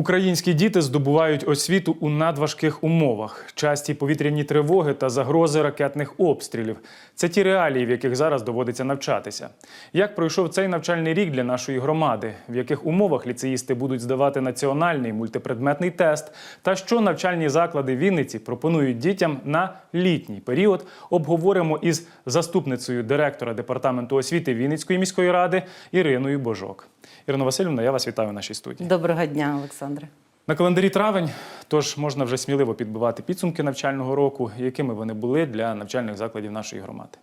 Українські діти здобувають освіту у надважких умовах, часті повітряні тривоги та загрози ракетних обстрілів. Це ті реалії, в яких зараз доводиться навчатися. Як пройшов цей навчальний рік для нашої громади, в яких умовах ліцеїсти будуть здавати національний мультипредметний тест, та що навчальні заклади Вінниці пропонують дітям на літній період, обговоримо із заступницею директора департаменту освіти Вінницької міської ради Іриною Божок. Ірино Васильівна, я вас вітаю в нашій студії. Доброго дня, Олександре. На календарі травень, тож можна вже сміливо підбивати підсумки навчального року, якими вони були для навчальних закладів нашої громади.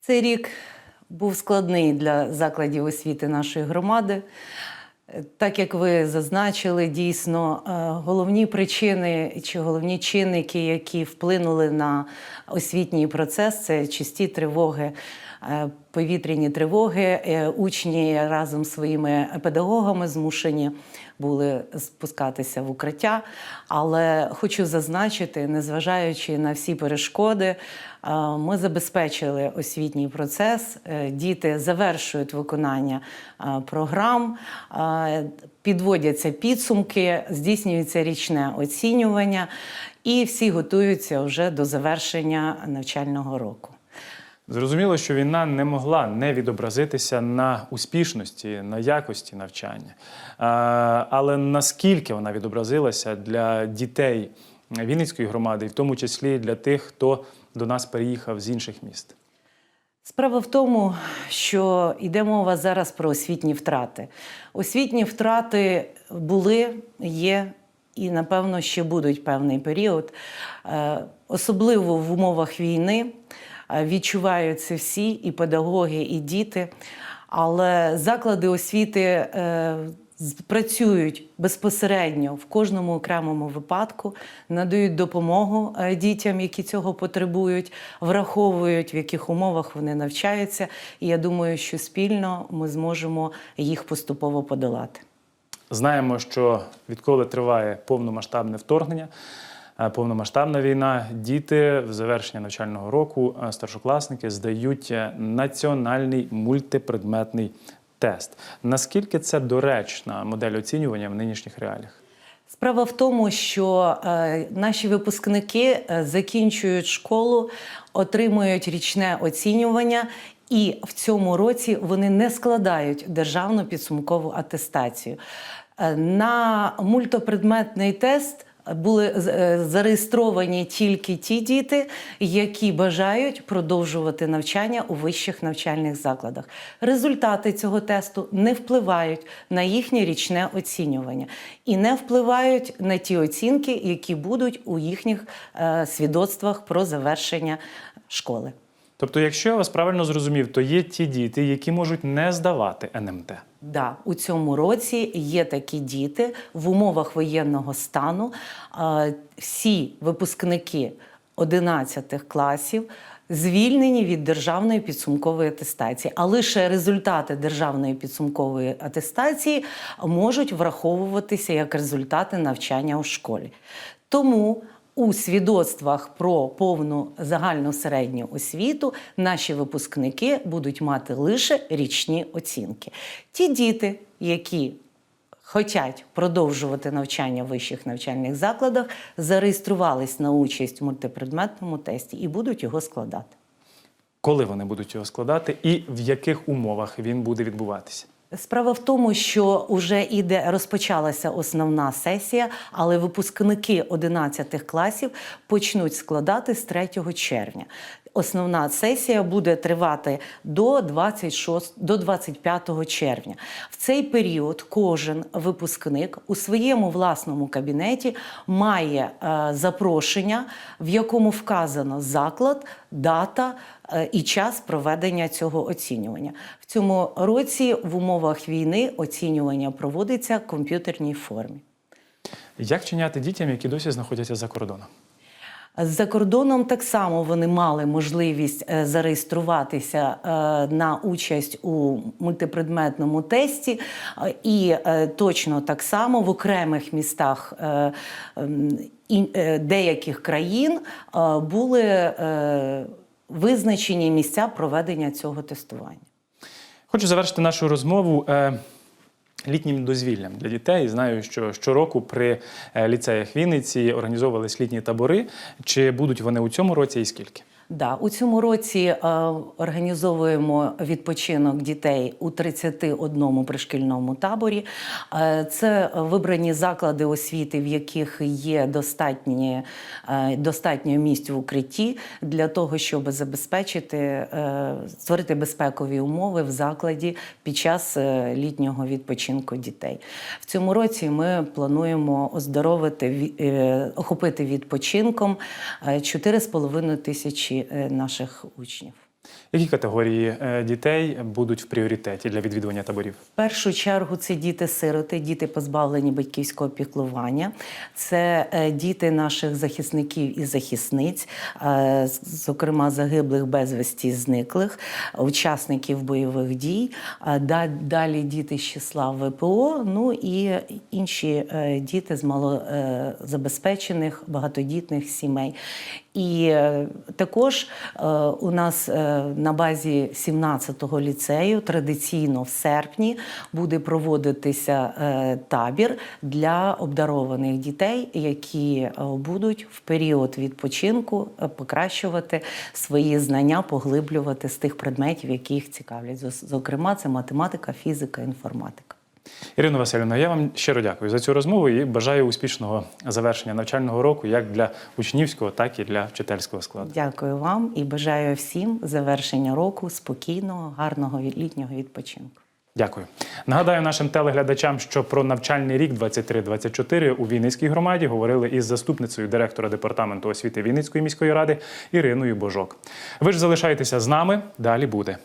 Цей рік був складний для закладів освіти нашої громади. Так як ви зазначили, дійсно е, головні причини чи головні чинники, які вплинули на освітній процес, це чисті тривоги, е, повітряні тривоги. Е, Учні разом з своїми педагогами змушені були спускатися в укриття. Але хочу зазначити, незважаючи на всі перешкоди, е, ми забезпечили освітній процес. Е, Діти завершують виконання е, програм, підводяться підсумки, здійснюється річне оцінювання, і всі готуються вже до завершення навчального року. Зрозуміло, що війна не могла не відобразитися на успішності, на якості навчання. Але наскільки вона відобразилася для дітей Вінницької громади, і в тому числі для тих, хто до нас переїхав з інших міст? Справа в тому, що йде мова зараз про освітні втрати. Освітні втрати були, є і, напевно, ще будуть певний період. Е, Особливо в умовах війни відчувають це всі, і педагоги, і діти. Але заклади освіти е, працюють безпосередньо в кожному окремому випадку, надають допомогу е, дітям, які цього потребують, враховують, в яких умовах вони навчаються. І я думаю, що спільно ми зможемо їх поступово подолати. Знаємо, що відколи триває повномасштабне вторгнення, е, повномасштабна війна, діти в завершення навчального року, е, старшокласники здають е, національний мультипредметний тест. Наскільки це доречна модель оцінювання в нинішніх реаліях? Справа в тому, що е, наші випускники е, закінчують школу, отримують річне оцінювання, і в цьому році вони не складають державну підсумкову атестацію. Е, на мультипредметний тест. Були е, зареєстровані тільки ті діти, які бажають продовжувати навчання у вищих навчальних закладах. Результати цього тесту не впливають на їхнє річне оцінювання і не впливають на ті оцінки, які будуть у їхніх е, свідоцтвах про завершення школи. Тобто, якщо я вас правильно зрозумів, то є ті діти, які можуть не здавати НМТ. Да, у цьому році є такі діти в умовах воєнного стану. Всі випускники 11 класів звільнені від державної підсумкової атестації, а лише результати державної підсумкової атестації можуть враховуватися як результати навчання у школі. Тому у свідоцтвах про повну загальну середню освіту наші випускники будуть мати лише річні оцінки. Ті діти, які хочуть продовжувати навчання в вищих навчальних закладах, зареєструвались на участь в мультипредметному тесті і будуть його складати. Коли вони будуть його складати і в яких умовах він буде відбуватися? Справа в тому, що вже іде розпочалася основна сесія, але випускники 11 класів почнуть складати з 3 червня. Основна сесія буде тривати до 26, до 25 червня. В цей період кожен випускник у своєму власному кабінеті має е, запрошення, в якому вказано заклад, дата е, і час проведення цього оцінювання. В цьому році в умовах війни оцінювання проводиться в комп'ютерній формі. Як вчиняти дітям, які досі знаходяться за кордоном? За кордоном так само вони мали можливість е, зареєструватися е, на участь у мультипредметному тесті, і е, точно так само в окремих містах деяких країн були визначені місця проведення цього тестування. Хочу завершити нашу розмову е, літнім дозвіллям для дітей. Знаю, що щороку при е, ліцеях Вінниці організовувались літні табори. Чи будуть вони у цьому році і скільки? Да, у цьому році е, організовуємо відпочинок дітей у 31 пришкільному таборі. Е, це вибрані заклади освіти, в яких є достатні, е, достатньо місць в укритті для того, щоб забезпечити е, створити безпекові умови в закладі під час е, літнього відпочинку дітей. В цьому році ми плануємо оздоровити е, охопити відпочинком е, 4,5 тисячі е, наших учнів. Які категорії е, дітей будуть в пріоритеті для відвідування таборів? В першу чергу це діти-сироти, діти позбавлені батьківського піклування, це е, діти наших захисників і захисниць, е, зокрема загиблих безвісті зниклих, учасників бойових дій. Далі діти з числа ВПО, ну і інші діти з малозабезпечених багатодітних сімей. І також у нас на базі 17-го ліцею традиційно в серпні буде проводитися е, табір для обдарованих дітей, які е, будуть в період відпочинку е, покращувати свої знання, поглиблювати з тих предметів, які їх цікавлять. Зокрема, це математика, фізика, інформатика. Ірино Васильівна, я вам щиро дякую за цю розмову і бажаю успішного завершення навчального року як для учнівського, так і для вчительського складу. Дякую вам і бажаю всім завершення року спокійного, гарного літнього відпочинку. Дякую. Нагадаю нашим телеглядачам, що про навчальний рік 23-24 у Вінницькій громаді говорили із заступницею директора департаменту освіти Вінницької міської ради Іриною Божок. Ви ж залишайтеся з нами. Далі буде.